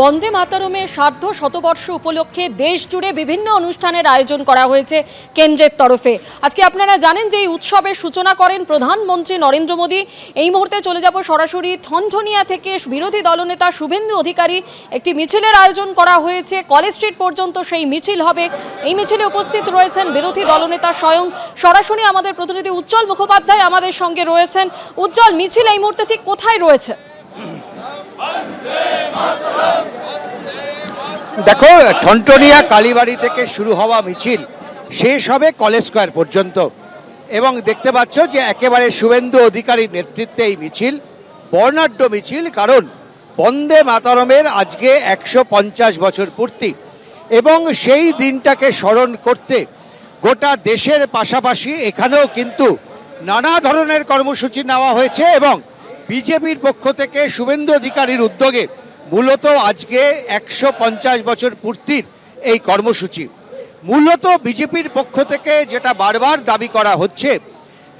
বন্দে মাতারমের সার্ধ শতবর্ষ উপলক্ষে দেশ জুড়ে বিভিন্ন অনুষ্ঠানের আয়োজন করা হয়েছে কেন্দ্রের তরফে। আজকে আপনারা জানেন যে এই উৎসবের সূচনা করেন প্রধানমন্ত্রী নরেন্দ্র মোদী। এই মুহূর্তে চলে যাব সরাসরি ঠনঠনিয়া থেকে বিরোধী দলনেতা শুভেন্দু অধিকারী। একটি মিছিলের আয়োজন করা হয়েছে। কলেজ স্ট্রিট পর্যন্ত সেই মিছিল হবে। এই মিছিলে উপস্থিত রয়েছেন বিরোধী দলনেতা স্বয়ং। সরাসরি আমাদের প্রতিনিধি উজ্জ্বল মুখোপাধ্যায় আমাদের সঙ্গে রয়েছেন। উজ্জ্বল, মিছিল এই মুহূর্তে ঠিক কোথায় রয়েছে? দেখো, ঠনটনিয়া কালীবাড়ি থেকে শুরু হওয়া মিছিল শেষ হবে কলেজ স্কোয়ার পর্যন্ত। এবং দেখতে পাচ্ছ যে একেবারে শুভেন্দু অধিকারীর নেতৃত্বে এই মিছিল, বর্ণাঢ্য মিছিল, কারণ বন্দে মাতারমের আজকে একশো পঞ্চাশ বছর পূর্তি। এবং সেই দিনটাকে স্মরণ করতে গোটা দেশের পাশাপাশি এখানেও কিন্তু নানা ধরনের কর্মসূচি নেওয়া হয়েছে এবং বিজেপির পক্ষ থেকে শুভেন্দু অধিকারীর উদ্যোগে মূলত আজকে একশো পঞ্চাশ বছর পূর্তির এই কর্মসূচি। মূলত বিজেপির পক্ষ থেকে যেটা বারবার দাবি করা হচ্ছে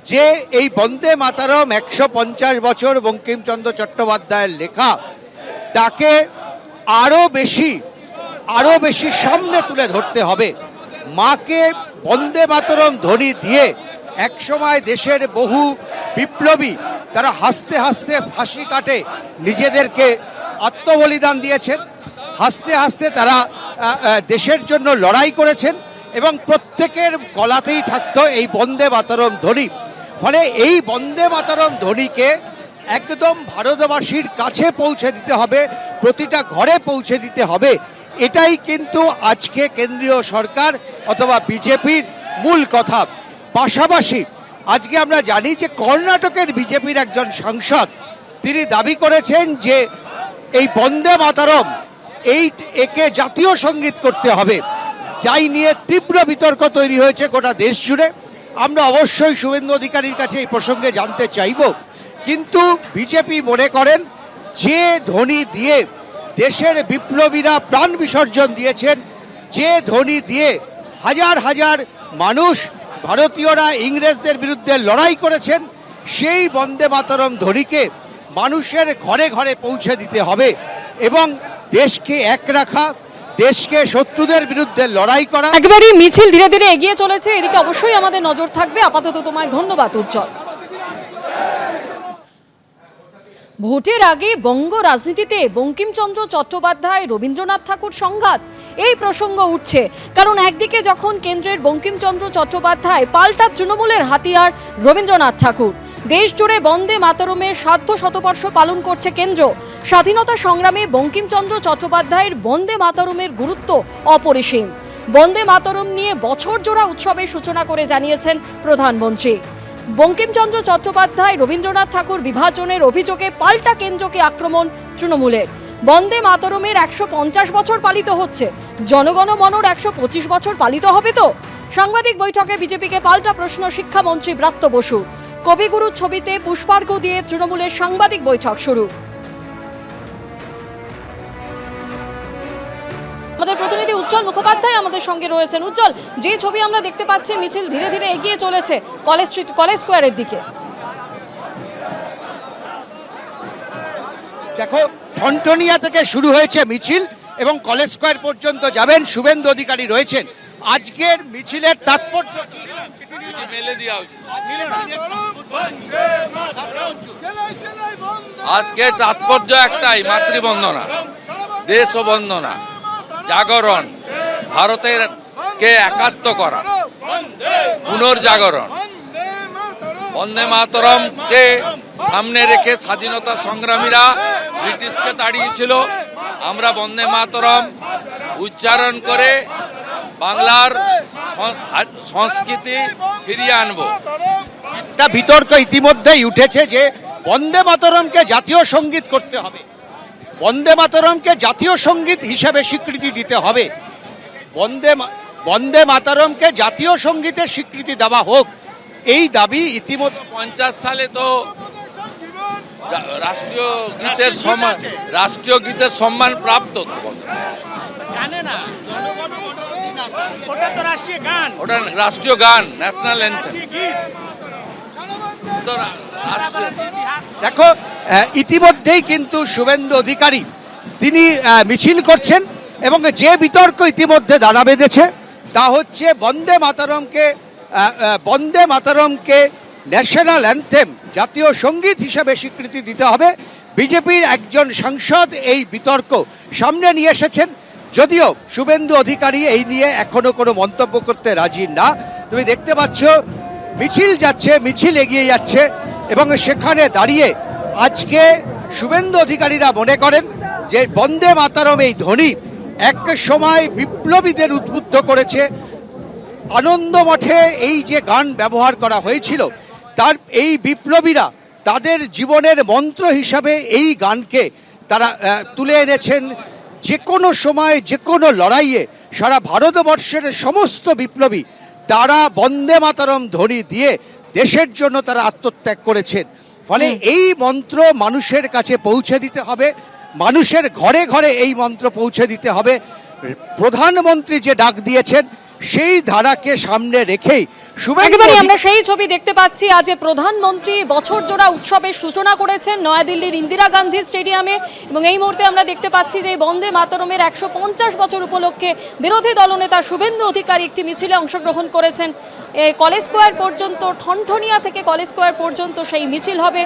যে এই বন্দে মাতারম একশো পঞ্চাশ বছর বঙ্কিমচন্দ্র চট্টোপাধ্যায়ের লেখা তাকে আরও বেশি আরও বেশি সামনে তুলে ধরতে হবে। মাকে বন্দে মাতরম ধ্বনি দিয়ে একসময় দেশের বহু বিপ্লবী তারা হাসতে হাসতে ফাঁসি কাটে, নিজেদেরকে আত্মবলিদান দিয়েছেন। হাসতে হাসতে তারা দেশের জন্য লড়াই করেছেন এবং প্রত্যেকের গলাতেই থাকতো এই বন্দে মাতরম ধ্বনি। ফলে এই বন্দে মাতরম ধ্বনিকে একদম ভারতবাসীর কাছে পৌঁছে দিতে হবে, প্রতিটা ঘরে পৌঁছে দিতে হবে। এটাই কিন্তু আজকে কেন্দ্রীয় সরকার অথবা বিজেপির মূল কথা। পাশাপাশি আজকে আমরা জানি যে কর্ণাটকের বিজেপির একজন সাংসদ, তিনি দাবি করেছেন যে এই বন্দে মাতারম এই একে জাতীয় সংগীত করতে হবে। যাই নিয়ে তীব্র বিতর্ক তৈরি হয়েছে গোটা দেশ জুড়ে। আমরা অবশ্যই শুভেন্দু অধিকারীর কাছে এই প্রসঙ্গে জানতে চাইব। কিন্তু বিজেপি মনে করেন, যে ধ্বনি দিয়ে দেশের বিপ্লবীরা প্রাণ বিসর্জন দিয়েছেন, যে ধ্বনি দিয়ে হাজার হাজার মানুষ ভারতীয়রা ইংরেজদের বিরুদ্ধে লড়াই করেছেন, সেই বন্দে মাতরম ধরিকে মানুষের ঘরে ঘরে পৌঁছে দিতে হবে এবং দেশকে এক রাখা, দেশকে শত্রুদের বিরুদ্ধে লড়াই করা। একেবারেই মিছিল ধীরে ধীরে এগিয়ে চলেছে, এদিকে অবশ্যই আমাদের নজর থাকবে। আপাতত তোমায় ধন্যবাদ, উজ্জ্বল। ভোটের আগে বঙ্গ রাজনীতিতে বঙ্কিমচন্দ্র চট্টোপাধ্যায়, রবীন্দ্রনাথ ঠাকুর সংঘাত। এই প্রসঙ্গ উঠছে। কারণ একদিকে যখন কেন্দ্রের বঙ্কিমচন্দ্র চট্টোপাধ্যায় পাল্টা তৃণমূলের হাতিয়ার রবীন্দ্রনাথ ঠাকুর দেশ জুড়ে বন্দে মাতরমের সাধ্য শতবর্ষ পালন করছে কেন্দ্র, স্বাধীনতা সংগ্রামে বঙ্কিমচন্দ্র চট্টোপাধ্যায়ের বন্দে মাতরমের গুরুত্ব অপরিসীম। বন্দে মাতরম নিয়ে বছর জোড়া উৎসবের সূচনা করে জানিয়েছেন প্রধানমন্ত্রী। বঙ্কিমচন্দ্র চট্টোপাধ্যায় রবীন্দ্রনাথ ঠাকুর বিভাজনের অভিযোগে পাল্টা কেন্দ্রকে আক্রমণ তৃণমূলের। বন্দে মাতরমের একশো পঞ্চাশ বছর পালিত হচ্ছে। জনগণ মনর একশো পঁচিশ বছর পালিত হবে তো? সাংবাদিক বৈঠকে বিজেপিকে পাল্টা প্রশ্ন শিক্ষামন্ত্রী ব্রাত্য বসু। কবিগুরু ছবিতে পুষ্পার্ঘ দিয়ে তৃণমূলের সাংবাদিক বৈঠক শুরু। আমাদের প্রতিনিধি উজ্জ্বল মুখোপাধ্যায় আমাদের সঙ্গে রয়েছেন। উজ্জ্বল, যে ছবি আমরা দেখতে পাচ্ছি, মিছিল ধীরে ধীরে এগিয়ে চলেছে কলেজ স্ট্রিট, কলেজ স্কোয়ারের দিকে। দেখো ঠনটনিয়া থেকে শুরু হয়েছে মিছিল এবং কলেজ স্কোয়ার পর্যন্ত যাবেন, শুভেন্দু অধিকারী রয়েছেন। আজকের মিছিলের তাৎপর্য আজকে তাৎপর্য একটাই, মাতৃবন্দনা দেশ বন্দনা জাগরণ, ভারতের কে একাত্ম করা, পুনর্জাগরণ। বন্দে মাতরমকে সামনে রেখে স্বাধীনতা সংগ্রামীরা ব্রিটিশকে তাড়িয়েছিল আমরা বন্দে মাতরম উচ্চারণ করে বাংলার সংস- সংস্কৃতি ফিরিয়ে আনব। একটা বিতর্ক ইতিমধ্যেই উঠেছে যে বন্দে মাতরমকে জাতীয় সংগীত করতে হবে। বন্দে মাতরমকে জাতীয় সংগীত হিসেবে স্বীকৃতি দিতে হবে। বন্দে বন্দে মাতরমকে জাতীয় সঙ্গীতের স্বীকৃতি দেওয়া হোক এই দাবি ইতিমধ্যে পঞ্চাশ সালে তো রাষ্ট্রীয় গীতের সম্মান রাষ্ট্রীয় গীতের সম্মান প্রাপ্ত জানে না। ওটা তো রাষ্ট্রীয় গান। ওটা রাষ্ট্রীয় গান ন্যাশনাল দেখো ইতিমধ্যেই কিন্তু শুভেন্দু অধিকারী তিনি মিছিল করছেন এবং যে বিতর্ক ইতিমধ্যে দাঁড়া বেঁধেছে তা হচ্ছে বন্দে মাতারমকে বন্দে মাতারমকে ন্যাশনাল অ্যান্থেম জাতীয় সংগীত হিসেবে স্বীকৃতি দিতে হবে। বিজেপির একজন সাংসদ এই বিতর্ক সামনে নিয়ে এসেছেন। যদিও শুভেন্দু অধিকারী এই নিয়ে এখনও কোনো মন্তব্য করতে রাজি না। তুমি দেখতে পাচ্ছ, মিছিল যাচ্ছে, মিছিল এগিয়ে যাচ্ছে এবং সেখানে দাঁড়িয়ে আজকে শুভেন্দু অধিকারীরা মনে করেন যে বন্দে মাতারম এই ধ্বনি এক সময় বিপ্লবীদের উদ্বুদ্ধ করেছে। আনন্দ মঠে এই যে গান ব্যবহার করা হয়েছিল তার এই বিপ্লবীরা তাদের জীবনের মন্ত্র হিসাবে এই গানকে তারা তুলে এনেছেন যে কোনো সময় যে কোনো লড়াইয়ে সারা ভারতবর্ষের সমস্ত বিপ্লবী তারা বন্দে মাতারম ধ্বনি দিয়ে দেশের জন্য তারা আত্মত্যাগ করেছেন। ফলে এই মন্ত্র মানুষের কাছে পৌঁছে দিতে হবে মানুষের ঘরে ঘরে এই মন্ত্র পৌঁছে দিতে হবে। প্রধানমন্ত্রী যে ডাক দিয়েছেন সেই ধারাকে সামনে রেখেই একেবারে আমরা সেই ছবি দেখতে পাচ্ছি। আজ প্রধানমন্ত্রী বছর জোড়া উৎসবের সূচনা করেছেন নয়াদিল্লির ইন্দিরা গান্ধী স্টেডিয়ামে এবং এই মুহূর্তে আমরা দেখতে পাচ্ছি যে বন্দে মাতরমের একশো পঞ্চাশ বছর উপলক্ষে বিরোধী দলনেতা শুভেন্দু অধিকারী একটি মিছিলে অংশগ্রহণ করেছেন। কলেজ স্কোয়ার পর্যন্ত ঠনঠনিয়া থেকে কলেজ স্কোয়ার পর্যন্ত সেই মিছিল হবে।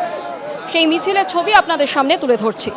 সেই মিছিলের ছবি আপনাদের সামনে তুলে ধরছি।